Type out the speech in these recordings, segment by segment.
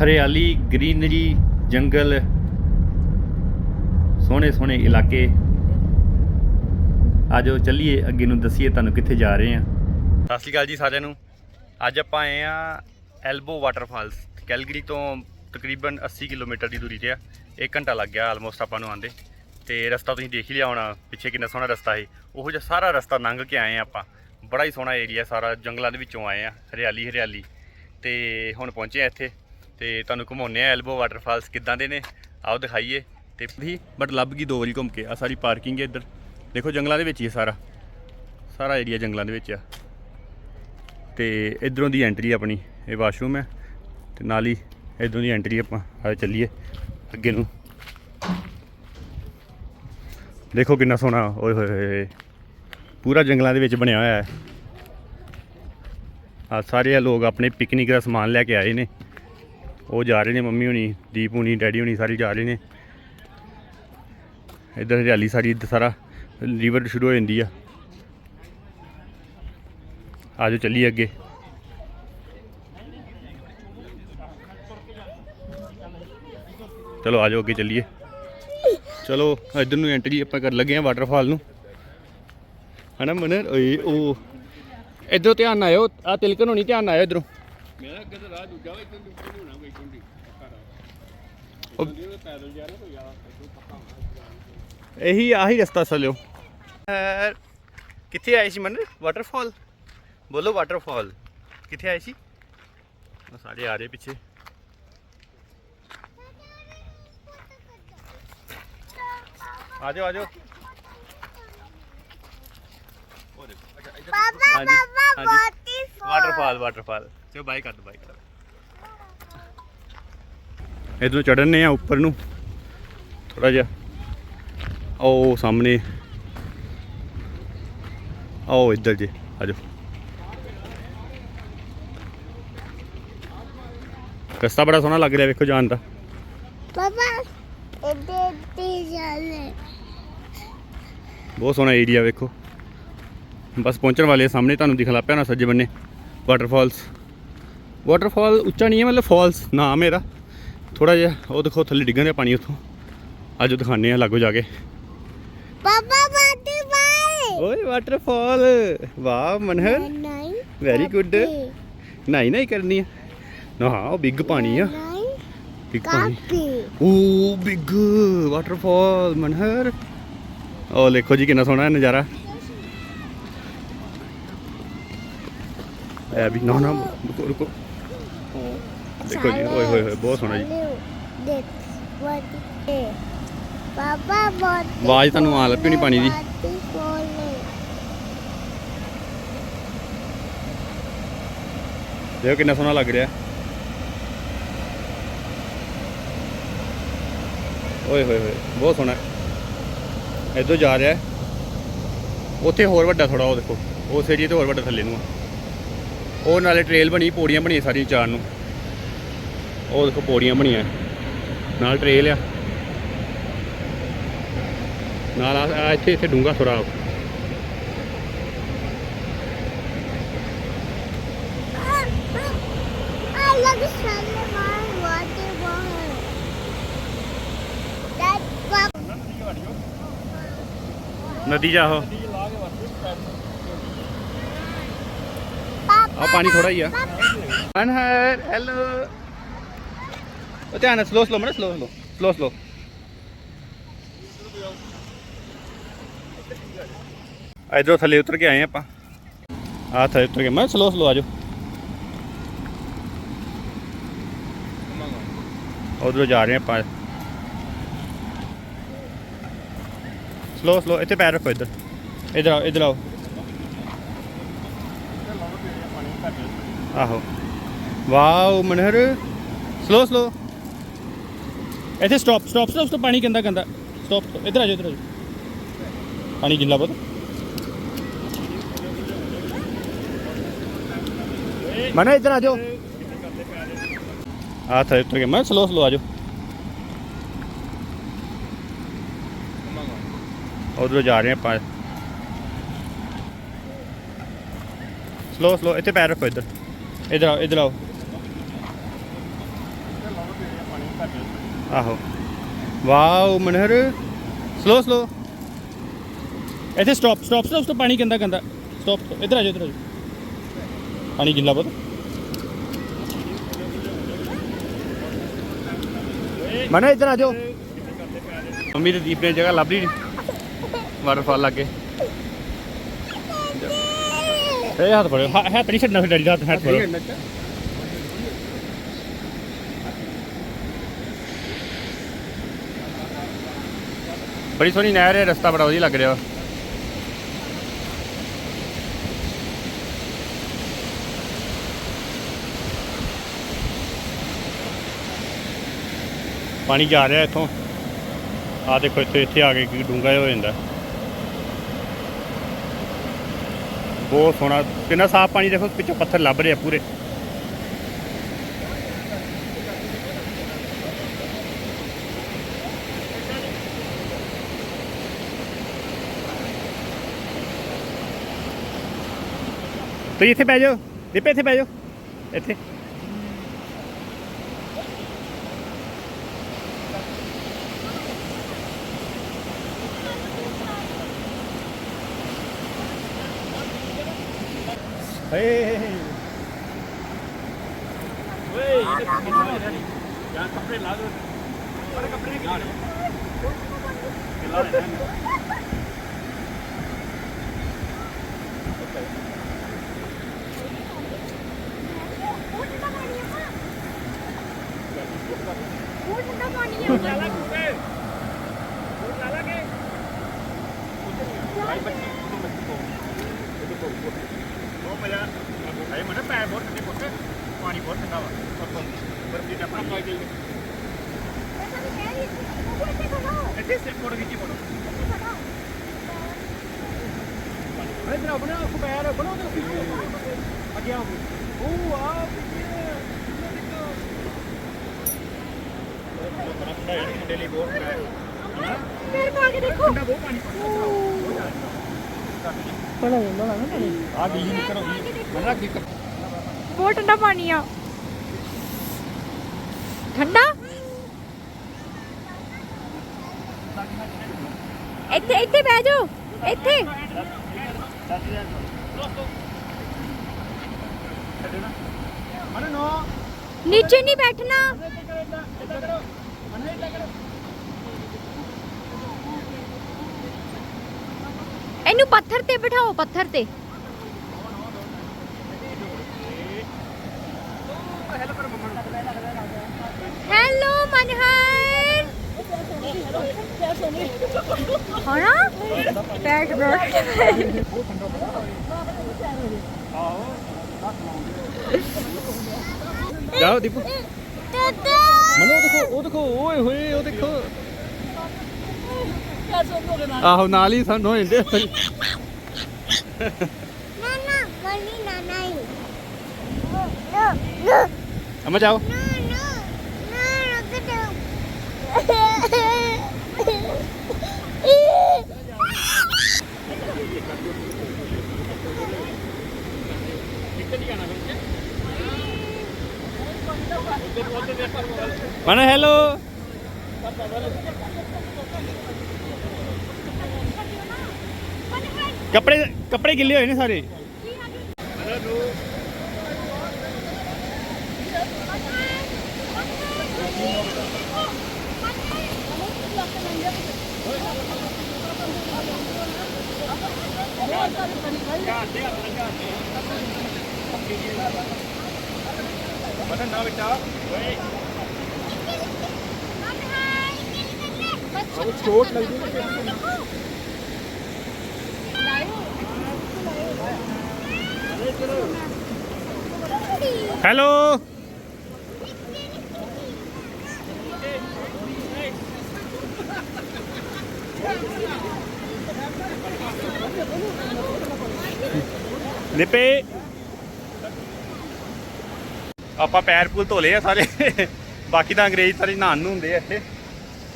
ਹਰਿਆਲੀ, ਗ੍ਰੀਨਰੀ, ਜੰਗਲ, ਸੋਹਣੇ ਸੋਹਣੇ ਇਲਾਕੇ। ਆਜੋ ਚੱਲੀਏ, ਅੱਗੇ ਨੂੰ ਦਸੀਏ ਤੁਹਾਨੂੰ ਕਿੱਥੇ ਜਾ ਰਹੇ ਆ ਸਤਿ ਸ਼੍ਰੀ ਅਕਾਲ ਜੀ ਸਾਰਿਆਂ ਨੂੰ। ਅੱਜ ਆਪਾਂ ਆਏ ਆ ਐਲਬੋ ਵਾਟਰਫਾਲਸ, ਕੈਲਗਰੀ ਤੋਂ ਤਕਰੀਬਨ 80 ਕਿਲੋਮੀਟਰ ਦੀ ਦੂਰੀ ਤੇ ਆ। 1 ਘੰਟਾ ਲੱਗ ਗਿਆ ਆਲਮੋਸਟ ਆਪਾਂ ਨੂੰ ਆਂਦੇ ਤੇ ਰਸਤਾ ਤੁਸੀਂ ਦੇਖ ਹੀ ਲਿਆ ਹੋਣਾ, ਪਿੱਛੇ ਕਿੰਨਾ ਸੋਹਣਾ ਰਸਤਾ ਹੈ ਉਹੋ ਜਿਹਾ ਸਾਰਾ ਰਸਤਾ ਲੰਘ ਕੇ ਆਏ ਆ ਆਪਾਂ। ਬੜਾ ਹੀ ਸੋਹਣਾ ਏਰੀਆ ਸਾਰਾ ਜੰਗਲਾਂ ਦੇ ਵਿੱਚੋਂ ਆਏ ਆ ਹਰਿਆਲੀ ਹਰਿਆਲੀ। ਤੇ ਹੁਣ ਪਹੁੰਚੇ ਆ ਇੱਥੇ। ਤੇ ਤੁਹਾਨੂੰ ਘੁਮਾਉਂਦੇ ਆ ਐਲਬੋ ਵਾਟਰਫਾਲਸ ਕਿੱਦਾਂ ਦੇ ਨੇ, ਆਓ ਦਿਖਾਈਏ। ਤੇ ਵੀ ਬਟ ਲੱਭ ਗਈ ਦੋ ਵਾਰੀ ਘੁੰਮ ਕੇ ਆ ਸਾਰੀ ਪਾਰਕਿੰਗ ਹੈ ਇੱਧਰ। ਦੇਖੋ ਜੰਗਲਾਂ ਦੇ ਵਿੱਚ ਹੀ ਹੈ ਸਾਰਾ। ਸਾਰਾ ਏਰੀਆ ਜੰਗਲਾਂ ਦੇ ਵਿੱਚ ਆ। ਤੇ ਇਧਰੋਂ ਦੀ ਐਂਟਰੀ ਆਪਣੀ, ਇਹ ਵਾਸ਼ਰੂਮ ਹੈ। ਤੇ ਨਾਲ ਹੀ ਇਧਰੋਂ ਦੀ ਐਂਟਰੀ ਆਪਾਂ ਆ ਚੱਲੀਏ ਅੱਗੇ ਨੂੰ। ਦੇਖੋ ਕਿੰਨਾ ਸੋਹਣਾ, ਓਏ ਹੋਏ ਹੋਏ ਪੂਰਾ ਜੰਗਲਾਂ ਦੇ ਵਿੱਚ ਬਣਿਆ ਹੋਇਆ ਹੈ। ਆ ਸਾਰੇ ਲੋਕ ਆਪਣੇ ਪਿਕਨਿਕ ਦਾ ਸਮਾਨ ਲੈ ਕੇ ਆਏ ਨੇ। ਉਹ ਜਾ ਰਹੇ ਨੇ, ਮੰਮੀ ਹੁਣੀ, ਦੀਪ ਹੁਣੀ, ਡੈਡੀ ਹੁਣੀ, ਸਾਰੇ ਜਾ ਰਹੇ ਨੇ। ਇੱਧਰ ਹਰਿਆਲੀ ਸਾਰੀ, ਇੱਧਰ ਸਾਰਾ ਰਿਵਰ ਸ਼ੁਰੂ ਹੋ ਜਾਂਦੀ ਆ। ਆਜੋ ਚੱਲੀਏ ਅੱਗੇ। ਚਲੋ ਆਜੋ ਅੱਗੇ ਚੱਲੀਏ। ਚਲੋ, ਇੱਧਰ ਨੂੰ ਐਂਟਰੀ ਆਪਾਂ ਕਰ ਲੱਗੇ ਆ ਵਾਟਰਫਾਲ ਨੂੰ। ਹਨਾ ਮਨਰ? ਓਏ, ਉਹ। ਇਧਰੋਂ ਧਿਆਨ ਆਇਓ ਆ ਤਿਲਕਨ ਹੋਣੀ, ਧਿਆਨ ਆਇਓ ਇਧਰੋਂ। ਮੇਰਾ ਅੱਗੇ ਤਾਂ ਰਾਹ ਦੂਜਾ ਵਾ ਇੱਧਰ ਦੂਜੇ ਨੂੰ ਹੋਣਾ ਵੇਖਣ ਦੀ ਘਰ ਉਹ- ਉਹ ਪੈਦਲ ਜਾ ਰਿਹਾ ਕੋਈ ਆ ਇੱਧਰ ਪੱਕਾ ਹੋਣਾ ਇਹੀ ਆਹੀ ਰਸਤਾ ਸਲਿਓ ਕਿੱਥੇ ਆਏ ਸੀ ਮਨਰ ਵਾਟਰਫਾਲ ਬੋਲੋ ਵਾਟਰਫਾਲ ਕਿੱਥੇ ਆਏ ਸੀ? ਉਹ ਸਾਰੇ ਆ ਰਹੇ ਪਿੱਛੇ। ਆ ਜਾਓ ਆ ਜਾਓ। ਹਾਂਜੀ। ਬਹੁਤ ਵਾਟਰਫਾਲ ਵਾਟਰਫਾਲ ਚਲੋ ਬਾਈ ਕਰ ਦੋ ਬਾਈ ਕਰ ਇਧਰੋਂ ਚੜਨੇ ਆ ਉੱਪਰ ਨੂੰ। ਥੋੜਾ ਜਿਹਾ। ਉਹ ਸਾਹਮਣੇ। ਆਓ ਇੱਧਰ ਜੇ ਆ ਜਾਓ। ਰਸਤਾ ਬੜਾ ਸੋਹਣਾ ਲੱਗ ਰਿਹਾ ਵੇਖੋ ਜਾਣ ਦਾ। ਪਾਪਾ ਇੱਥੇ ਤੇ ਜਾਣੇ। ਬਹੁਤ ਸੋਹਣਾ ਏਰੀਆ ਵੇਖੋ। ਬਸ ਪਹੁੰਚਣ ਵਾਲੇ ਆ ਸਾਹਮਣੇ ਤੁਹਾਨੂੰ ਦਿਖਣ ਲੱਗ ਪਿਆ ਨਾ ਸੱਜੇ ਬੰਨੇ। ਵਾਟਰਫਾਲਸ ਵਾਟਰਫਾਲ ਉੱਚਾ ਨਹੀਂ ਹੈ ਮਤਲਬ ਫਾਲਸ ਨਾਮ ਇਹਦਾ। ਥੋੜਾ ਜਿਹਾ ਉਹ ਦੇਖੋ ਥੱਲੇ ਡਿੱਗਣ ਰਿਹਾ ਪਾਣੀ ਉੱਥੋਂ। ਅੱਜ ਦਿਖਾਣੇ ਆ ਲਾਗੋ ਜਾ ਕੇ। ਪਾਪਾ ਬਾਈ ਓਏ ਵਾਟਰਫਾਲ ਵਾਹ ਮਨਹਰ। ਨਹੀਂ ਵੈਰੀ ਗੁੱਡ ਨਹੀਂ ਨਹੀਂ ਕਰਨੀ ਹੈ ਨਾ ਹਾਂ ਉਹ ਬਿੱਗ ਪਾਣੀ ਆ। ਬਿੱਗ ਪਾਣੀ। ਓ ਬਿੱਗ ਵਾਟਰਫਾਲ ਮਨਹਰ। ਉਹ ਦੇਖੋ ਜੀ ਕਿੰਨਾ ਸੋਹਣਾ ਹੈ ਨਜ਼ਾਰਾ। ਐ ਵੀ ਨਾ ਨਾ ਰੁਕੋ ਰੁਕੋ। ਦੇਖੋ ਜੀ, ਓਏ ਹੋਏ ਹੋਏ, ਬਹੁਤ ਸੋਹਣਾ ਜੀ। ਦੇਖ ਬਾਤੀ ਆਵਾਜ਼ ਤੁਹਾਨੂੰ ਆਉਣ ਲੱਗ ਪਈ ਪਾਣੀ ਦੀ। ਦੇਖੋ ਕਿੰਨਾ ਸੋਹਣਾ ਲੱਗ ਰਿਹਾ। ਓਏ ਹੋਏ ਹੋਏ, ਬਹੁਤ ਸੋਹਣਾ। ਇੱਧਰ ਜਾ ਰਿਹਾ। ਉੱਥੇ ਹੋਰ ਵੱਡਾ ਥੋੜਾ ਉਹ ਦੇਖੋ, ਉਸ ਏਰੀਏ ਤੇ ਹੋਰ ਵੱਡਾ ਥੱਲੇ ਨੂੰ ਉਹ ਨਾਲੇ ਟ੍ਰੇਲ ਬਣੀ, ਪੌੜੀਆਂ ਬਣੀਆਂ ਸਾਰੀਆਂ ਚਾਰ ਨੂੰ। ਉਹ ਦੇਖੋ ਪੌੜੀਆਂ ਬਣੀਆਂ। ਨਾਲ ਟ੍ਰੇਲ ਆ। ਨਾਲ ਆ ਇੱਥੇ ਇੱਥੇ ਡੂੰਗਾ ਥੋੜਾ. ਨਦੀ ਜਾ ਉਹ। ਆ ਪਾਣੀ ਥੋੜਾ ਹੀ ਆ। ਅਨਹਰ ਹੈਲੋ। ਉਹ ਧਿਆਨ ਨਾਲ ਸਲੋ ਸਲੋ ਮੜਾ ਸਲੋ ਸਲੋ ਸਲੋ ਸਲੋ ਇਧਰੋਂ ਥੱਲੇ ਉਤਰ ਕੇ ਆਏ ਆਪਾਂ। ਆ ਥੱਲੇ ਉਤਰ ਕੇ, ਮੈਂ ਸਲੋ ਸਲੋ ਆਜੋ ਉਧਰੋਂ ਜਾ ਰਹੇ ਆਪਾਂ। ਸਲੋ ਸਲੋ ਇੱਥੇ ਪੈਰ ਰੱਖੋ ਇੱਧਰ। ਇੱਧਰ ਆਓ ਇੱਧਰ ਆਓ। ਆਹੋ। ਵਾਓ, ਮਨਹਰ। ਸਲੋ ਸਲੋ ਇੱਥੇ ਸਟਾਪ ਸਟਾਪ ਸਟਾਪ ਸਟਾਪ ਪਾਣੀ ਗੰਦਾ ਗੰਦਾ। ਸਟਾਪ ਇੱਧਰ ਆ ਜਾਓ ਇੱਧਰ ਆ ਜਾਓ। ਪਾਣੀ ਗਿੱਲਾ ਬਹੁਤ। ਮਨਾ ਇੱਧਰ ਆ ਜਾਓ। ਆ ਥਾ ਉੱਤਰ ਕੇ ਮੈਂ ਸਲੋ ਸਲੋ ਆ ਜਾਓ। ਉਧਰੋਂ ਜਾ ਰਹੇ ਆਪਾਂ। ਸਲੋ ਸਲੋ ਇੱਥੇ ਪੈਰ ਰੱਖੋ ਇੱਧਰ। ਇੱਧਰ ਆਓ ਇੱਧਰ ਆਓ। ਆਹੋ। ਵਾਓ ਮਨਹਰ। ਸਲੋ ਸਲੋ ਇੱਥੇ ਸਟਾਪ ਸਟਾਪ ਸਟਾਪ ਸਟਾਪ ਪਾਣੀ ਗੰਦਾ ਗੰਦਾ। ਸਟਾਪ ਇੱਧਰ ਆ ਜਾਓ ਇੱਧਰ ਆ ਜਾਓ। ਪਾਣੀ ਗਿੱਲਾ ਬਹੁਤ। ਮਨਾ ਇੱਧਰ ਆ ਜਾਓ। ਮੰਮੀ ਤੇ ਦੀਪ ਨੇ ਜਗ੍ਹਾ ਲੱਭ ਲਈ ਵਾਟਰਫਾਲ ਲੱਗੇ। ਇਹ ਹੱਥ ਫੜੋ। ਹ- ਹੱਥ ਨਹੀਂ ਛੱਡਣਾ ਫਿਰ ਡੈਡੀ ਦਾ ਹੱਥ ਹੱਥ ਫੜੋ ਬੜੀ ਸੋਹਣੀ ਨਹਿਰ ਹੈ, ਰਸਤਾ ਬੜਾ ਵਧੀਆ ਲੱਗ ਰਿਹਾ। ਵਾ ਪਾਣੀ ਜਾ ਰਿਹਾ ਇੱਥੋਂ। ਆ ਦੇਖੋ, ਇੱਥੇ ਇੱਥੇ ਆ ਕੇ ਕੀ ਡੂੰਘਾ ਹੋ ਜਾਂਦਾ। ਬਹੁਤ ਸੋਹਣਾ, ਕਿੰਨਾ ਸਾਫ਼ ਪਾਣੀ ਦੇਖੋ, ਪਿੱਛੋਂ ਪੱਥਰ ਲੱਭ ਰਹੇ ਆ ਪੂਰੇ। ਤੁਸੀਂ ਇੱਥੇ ਬਹਿ ਜਾਓ ਦੀਪੇ ਇੱਥੇ ਬਹਿ ਜਾਓ ਇੱਥੇ ਹੇ ਕੱਪੜੇ ਲਾ ਦੋ ਪਰ ਕੱਪੜੇ ਲਾ ਬਹੁਤ ਮਜ਼ਾ ਆਏ ਮਨ ਪੈ ਬਹੁਤ ਠੰਡੇ ਪੁੱਤ ਪਾਣੀ ਬਹੁਤ ਠੰਡਾ ਵਾ ਉੱਥੋਂ ਬਰਫੀ ਦਾ ਪਾਣੀ ਇੱਥੇ ਸੇ ਫੋਟੋ ਖਿੱਚੀ ਫੋਟੋ ਇਧਰ ਆਪਣਾ ਆਪ ਪੈਰ ਬਣੋ ਤੇ ਅੱਗੇ ਆਓ ਬਹੁਤ ਠੰਡਾ ਪਾਣੀ ਆ ਬਹੁਤ ਠੰਡਾ ਪਾਣੀ ਆ ਠੰਡਾ ਇੱਥੇ ਇੱਥੇ ਬਹਿ ਜਾਓ ਇੱਥੇ ਮਨ ਨੋ। ਨੀਚੇ ਨਹੀਂ ਬੈਠਣਾ। ਇਹਨੂੰ ਪੱਥਰ ਤੇ ਬਿਠਾਓ ਪੱਥਰ ਤੇ। ਹੈਲੋ ਮਨਹਰ। ਹਾਂ ਪੈਰ ਬੈਠ ਜਾਓ ਦੀਪੂ ਦਾਦਾ ਮਨੋ ਉਹ ਦੇਖੋ ਉਹ ਦੇਖੋ ਓਏ ਹੋਏ ਉਹ ਦੇਖੋ ਆਹੋ ਨਾਲ ਹੀ ਸਾਨੂੰ ਹੋ ਜਾਂਦੇ ਨਾਨਾ ਮਨੀ ਨਾਨਾ ਹੀ ਨੋ ਨੋ ਅਮਾ ਜਾਓ No, no, no, look at hello ਕੱਪੜੇ ਕੱਪੜੇ ਗਿੱਲੇ ਹੋਏ ਨੇ ਸਾਰੇ ਮਨ ਨਾ வரண்டா விட்டா ਹੈਲੋ ਨਿਪੇ ਆਪਾਂ ਪੈਰ ਪੂਲ ਧੋ ਲਏ ਆ ਸਾਰੇ। ਬਾਕੀ ਤਾਂ ਅੰਗਰੇਜ਼ ਸਾਰੇ ਨਹਾਉਣ ਨੂੰ ਹੁੰਦੇ ਆ ਇੱਥੇ।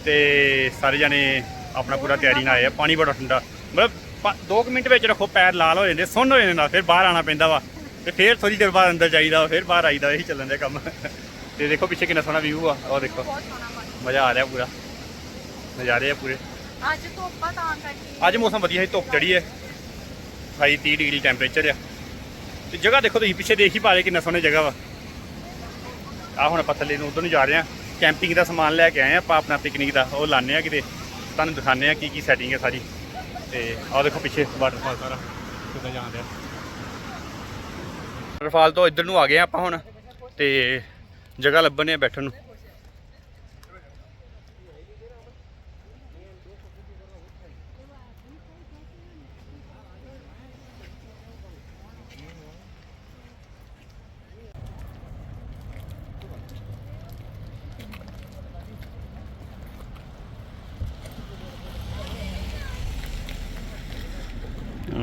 ਤੇ ਸਾਰੇ ਜਾਣੇ ਆਪਣਾ ਪੂਰਾ ਤਿਆਰੀ ਨਾਲ ਆਏ ਆ। ਪਾਣੀ ਬੜਾ ਠੰਡਾ। ਮਤਲਬ 2 ਮਿੰਟ ਵਿੱਚ ਰੱਖੋ ਪੈਰ ਲਾਲ ਹੋ ਜਾਂਦੇ ਸੁੰਨ ਹੋ ਜਾਂਦੇ ਨਾਲ ਫਿਰ ਬਾਹਰ ਆਣਾ ਪੈਂਦਾ ਵਾ। ਤੇ ਫਿਰ ਥੋੜੀ ਦੇਰ ਬਾਅਦ ਅੰਦਰ ਜਾਈਦਾ ਫਿਰ ਬਾਹਰ ਆਈਦਾ ਇਹੀ ਚੱਲਣ ਦਾ ਕੰਮ। ਤੇ ਦੇਖੋ ਪਿੱਛੇ ਕਿੰਨਾ ਸੋਹਣਾ ਵਿਊ ਆ। ਉਹ ਦੇਖੋ। ਮਜ਼ਾ ਆ ਰਿਹਾ ਪੂਰਾ। ਨਜ਼ਾਰੇ ਆ ਪੂਰੇ। ਅੱਜ ਧੁੱਪ ਆ ਤਾਂ ਕਰਕੇ। ਅੱਜ ਮੌਸਮ ਵਧੀਆ ਹੈ ਧੁੱਪ ਚੜੀ ਹੈ 28 30 ਡਿਗਰੀ ਟੈਂਪਰੇਚਰ ਆ। ਤੇ ਜਗ੍ਹਾ ਦੇਖੋ ਤੁਸੀਂ ਪਿੱਛੇ ਦੇਖ ਹੀ ਪਾ ਰਹੇ ਕਿੰਨਾ ਸੋਹਣੀ ਜਗ੍ਹਾ ਵਾ। ਆ ਹੁਣ ਆਪਾਂ ਥੱਲੇ ਨੂੰ ਉਧਰ ਨੂੰ ਜਾ ਰਹੇ ਆ ਕੈਂਪਿੰਗ ਦਾ ਸਮਾਨ ਲੈ ਕੇ ਆਏ ਆ ਆਪਾਂ ਆਪਣਾ ਪਿਕਨਿਕ ਦਾ ਉਹ ਲਾਣੇ ਆ ਕਿਤੇ। ਤੁਹਾਨੂੰ ਦਿਖਾਣੇ ਆ ਕੀ ਕੀ ਸੈਟਿੰਗ ਹੈ ਸਾਰੀ। ਤੇ ਆਹ ਦੇਖੋ ਪਿੱਛੇ ਵਾਟਰਫਾਲ ਸਾਰਾ। ਕਿੱਦਾਂ ਜਾਣ ਰਿਹਾ ਵਾਟਰਫਾਲ ਤੋਂ ਇੱਧਰ ਨੂੰ ਆ ਗਏ ਆ ਆਪਾਂ ਹੁਣ। ਤੇ ਜਗ੍ਹਾ ਲੱਭਣੇ ਆ ਬੈਠਣ ਨੂੰ।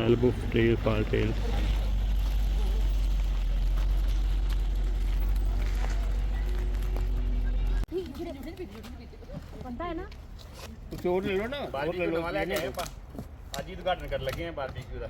Elbow trail far trail ਬੰਦਾ ਹੈ ਨਾ ਚੋਰ ਲੈ ਲਓ ਨਾ ਹੋਰ ਲੈ ਲਓ ਲੈ ਕੇ ਆਏ ਆਪਾਂ ਅੱਜ ਹੀ ਉਦਘਾਟਨ ਕਰਨ ਲੱਗੇ ਆ ਬਾਰਬੀਕਿਊ ਦਾ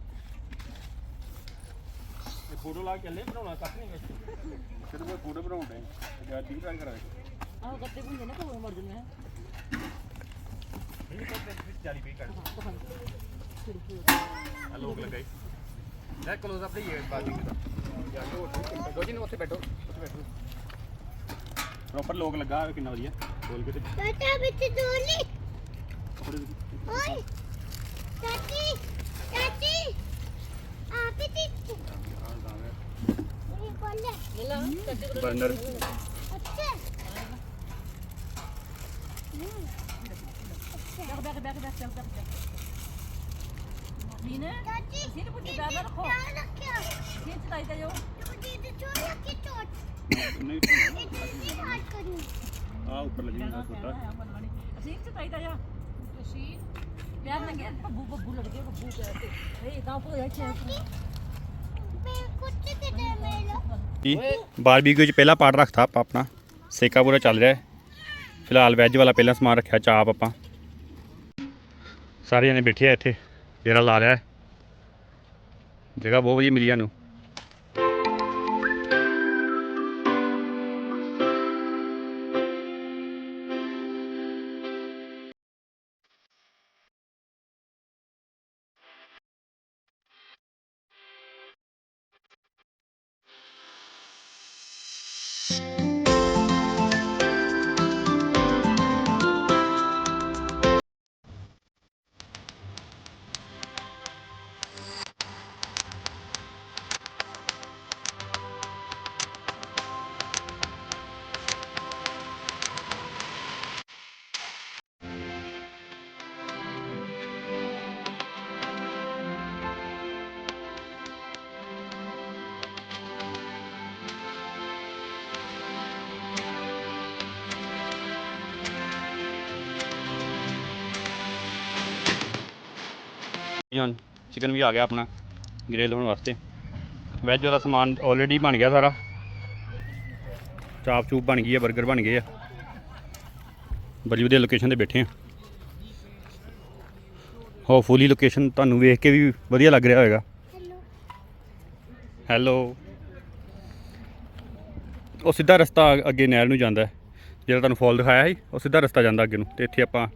ਫੋਟੋ ਲਾ ਕੇ ਲੈ ਬਣਾਉਣਾ ਕੱਖ ਨਹੀਂ ਵਿੱਚ ਫਿਰ ਮੈਂ ਫੋਟੋ ਬਣਾਉਂਦਾ ਜਾਂ ਡੀ ਟਰਾਈ ਕਰਾਂਗੇ। ਆਹ ਗੱਤੇ ਹੁੰਦੇ ਨੇ ਕੋਲ ਮਰ ਜਾਂਦੇ ਨੇ ਇਹ ਤਾਂ ਤੇ ਚਾਲੀ ਪਈ ਕੱਢ ਲੋਕ ਲਗਾਈ ਲੈ ਕਲੋਜ਼ ਅਪ ਲਈਏ ਬਾਜੀ ਜਾਂ ਦੋ ਜੀ ਨੂੰ ਉੱਥੇ ਬੈਠੋ। ਉੱਥੇ ਬੈਠੋ ਪ੍ਰੋਪਰ ਲੋਕ ਲੱਗਾ ਕਿੰਨਾ ਵਧੀਆ। ਬੋਲ ਕੇ ਤੇ ਟਾਟਾ ਵਿੱਚ ਦੋਲੀ ਓਏ ਟਾਟੀ करनी ਆ ਉੱਪਰ ਲੱਗੀ ਹੋਈ ਛੋਟਾ ਅਸੀਂ ਚ ਤਾਈ ਦਾ ਜਾ ਅਸੀਂ ਪਿਆਰ ਲੰਗੇ ਬੱਬੂ ਬੱਬੂ ਲੜ ਗਏ ਬੱਬੂ ਕਹਿੰਦੇ ਇਹ ਗਾਉਂ ਕੋ ਇੱਥੇ मैं कुछ के दे मेरा ਜੀ ਬਾਰਬੀਕਿਊ 'ਚ ਪਹਿਲਾ ਪਾਰਟ ਰੱਖਤਾ ਆਪਾਂ ਆਪਣਾ। ਸੇਕਾ ਪੂਰਾ ਚੱਲ ਰਿਹਾ ਹੈ। ਫਿਲਹਾਲ ਵੈਜ ਵਾਲਾ ਪਹਿਲਾ ਸਮਾਨ ਰੱਖਿਆ ਚਾਪ ਆਪਾਂ ਸਾਰੇ ਜਣੇ ਬੈਠੇ ਆ ਇੱਥੇ ਜਿਹੜਾ ਲਾ ਰਿਹਾ ਹੈ। ਜਗ੍ਹਾ ਬਹੁਤ ਵਧੀਆ ਮਿਲੀ ਸਾਨੂੰ। ਹੁਣ ਚਿਕਨ ਵੀ ਆ ਗਿਆ ਆਪਣਾ ਗ੍ਰਿਲ ਹੋਣ ਵਾਸਤੇ। ਵੈਜ ਦਾ ਸਮਾਨ ਆਲਰੇਡੀ ਬਣ ਗਿਆ ਸਾਰਾ। ਚਾਪ ਚੂਪ ਬਣ ਗਈ ਹੈ 버ਗਰ ਬਣ ਗਏ ਆ। ਬੜੀ ਵਧੀਆ ਲੋਕੇਸ਼ਨ ਤੇ ਬੈਠੇ ਆ। ਹੋਪਫੁਲੀ ਲੋਕੇਸ਼ਨ ਤੁਹਾਨੂੰ ਵੇਖ ਕੇ ਵੀ ਵਧੀਆ ਲੱਗ ਰਿਹਾ ਹੋਵੇਗਾ ਹੈਲੋ ਉਹ ਸਿੱਧਾ ਰਸਤਾ ਅੱਗੇ ਨਹਿਰ ਨੂੰ ਜਾਂਦਾ ਹੈ। ਜਿਹੜਾ ਤੁਹਾਨੂੰ ਫੋਲ ਦਿਖਾਇਆ ਸੀ, ਉਹ ਸਿੱਧਾ ਰਸਤਾ ਜਾਂਦਾ ਅੱਗੇ ਨੂੰ। ਤੇ ਇੱਥੇ ਆਪਾਂ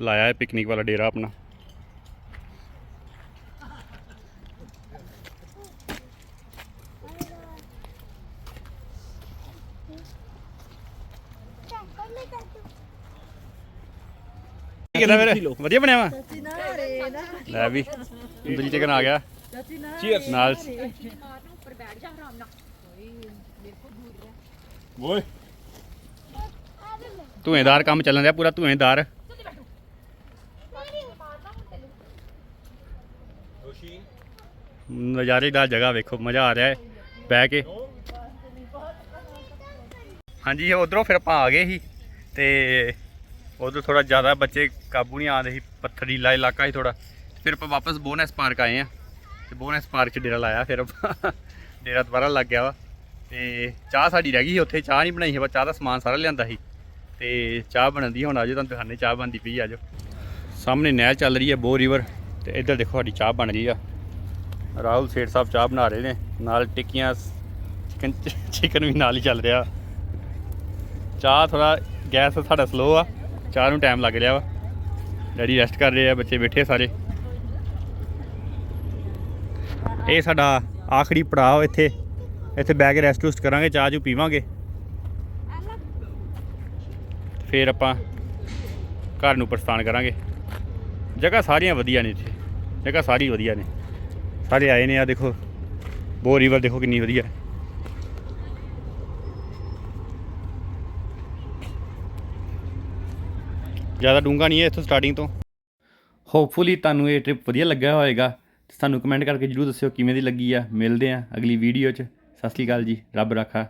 ਲਾਇਆ ਹੈ ਪਿਕਨਿਕ ਵਾਲਾ ਡੇਰਾ ਆਪਣਾ। ਕਿਦਾਂ ਫਿਰ ਵਧੀਆ ਬਣਿਆ ਵਾ? ਲੈ ਵੀ ਤੰਦੂਰੀ ਚਿਕਨ ਆ ਗਿਆ। ਚੀਅਰਸ ਨਾਲ ਉੱਪਰ ਬੈਠ ਜਾ ਆਰਾਮ ਨਾਲ ਓਏ। ਧੂਏਦਾਰ ਕੰਮ ਚੱਲਣ ਰਿਹਾ ਪੂਰਾ ਧੂਏਦਾਰ। ਨਜ਼ਾਰੇਦਾਰ ਜਗ੍ਹਾ ਵੇਖੋ ਮਜ਼ਾ ਆ ਰਿਹਾ ਹੈ। ਬਹਿ ਕੇ। ਹਾਂਜੀ ਉਧਰੋਂ ਫਿਰ ਆਪਾਂ ਆ ਗਏ ਸੀ ਤੇ ਉਧਰ ਥੋੜਾ ਜ਼ਿਆਦਾ ਬੱਚੇ ਕਾਬੂ ਨਹੀਂ ਆਉਂਦੇ ਸੀ ਪੱਥਰੀਲਾ ਇਲਾਕਾ ਸੀ ਥੋੜਾ ਫਿਰ ਆਪਾਂ ਵਾਪਸ ਬੋਨਸ ਪਾਰਕ ਆਏ ਆ ਤੇ ਬੋਨਸ ਪਾਰਕ 'ਚ ਡੇਰਾ ਲਾਇਆ, ਫਿਰ ਆਪਾਂ ਡੇਰਾ ਦੁਬਾਰਾ ਲੱਗ ਗਿਆ ਵਾ। ਤੇ ਚਾਹ ਸਾਡੀ ਰਹਿ ਗਈ ਉੱਥੇ, ਚਾਹ ਨਹੀਂ ਬਣਾਈ ਸੀ ਆਪਾਂ ਚਾਹ ਦਾ ਸਮਾਨ ਸਾਰਾ ਲਿਆਂਦਾ ਸੀ। ਤੇ ਚਾਹ ਬਣਦੀ ਹੁਣ ਆਜੋ ਤੁਹਾਨੂੰ ਦਿਖਾਣੇ ਚਾਹ ਬਣਦੀ ਪਈ ਆਜੋ ਸਾਹਮਣੇ ਨਹਿਰ ਚੱਲ ਰਹੀ ਹੈ ਬੋ ਰਿਵਰ, ਤੇ ਇੱਧਰ ਦੇਖੋ ਸਾਡੀ ਚਾਹ ਬਣ ਰਹੀ ਆ। ਰਾਹੁਲ ਸੇਠ ਸਾਹਿਬ ਚਾਹ ਬਣਾ ਰਹੇ ਨੇ, ਨਾਲ ਟਿੱਕੀਆਂ, ਚਿਕਨ ਚਿਕਨ ਵੀ ਨਾਲ ਹੀ ਚੱਲ ਰਿਹਾ। ਚਾਹ ਥੋੜਾ ਗੈਸ ਸਾਡਾ ਸਲੋ ਆ। ਚਾਹ ਨੂੰ ਟਾਈਮ ਲੱਗ ਰਿਹਾ ਵਾ। ਡੈਡੀ ਰੈਸਟ ਕਰ ਰਹੇ ਆ, ਬੱਚੇ ਬੈਠੇ ਸਾਰੇ। ਇਹ ਸਾਡਾ ਆਖਰੀ ਪੜਾਅ ਇੱਥੇ। ਇੱਥੇ ਬਹਿ ਕੇ ਰੈਸਟ ਰੂਸਟ ਕਰਾਂਗੇ, ਚਾਹ ਜੂ ਪੀਵਾਂਗੇ। ਫਿਰ ਆਪਾਂ ਘਰ ਨੂੰ ਪ੍ਰਸਥਾਨ ਕਰਾਂਗੇ। ਜਗ੍ਹਾ ਸਾਰੀਆਂ ਵਧੀਆ ਨੇ ਇੱਥੇ। ਜਗ੍ਹਾ ਸਾਰੀ ਵਧੀਆ ਨੇ। ਸਾਰੇ ਆਏ ਨੇ ਆ ਦੇਖੋ। ਬੋ ਦੇਖੋ ਕਿੰਨੀ ਵਧੀਆ। ਹੈ ਜ਼ਿਆਦਾ ਡੂੰਘਾ ਨਹੀਂ ਹੈ ਇੱਥੋਂ ਸਟਾਰਟਿੰਗ ਤੋਂ। ਹੋਪਫੁਲੀ ਤੁਹਾਨੂੰ ਇਹ ਟ੍ਰਿਪ ਵਧੀਆ ਲੱਗਿਆ ਹੋਵੇਗਾ। ਤੇ ਸਾਨੂੰ ਕਮੈਂਟ ਕਰਕੇ ਜਰੂਰ ਦੱਸਿਓ ਕਿਵੇਂ ਦੀ ਲੱਗੀ ਆ। ਮਿਲਦੇ ਆ ਅਗਲੀ ਵੀਡੀਓ 'ਚ। ਸਤਿ ਸ਼੍ਰੀ ਅਕਾਲ ਜੀ। ਰੱਬ ਰਾਖਾ।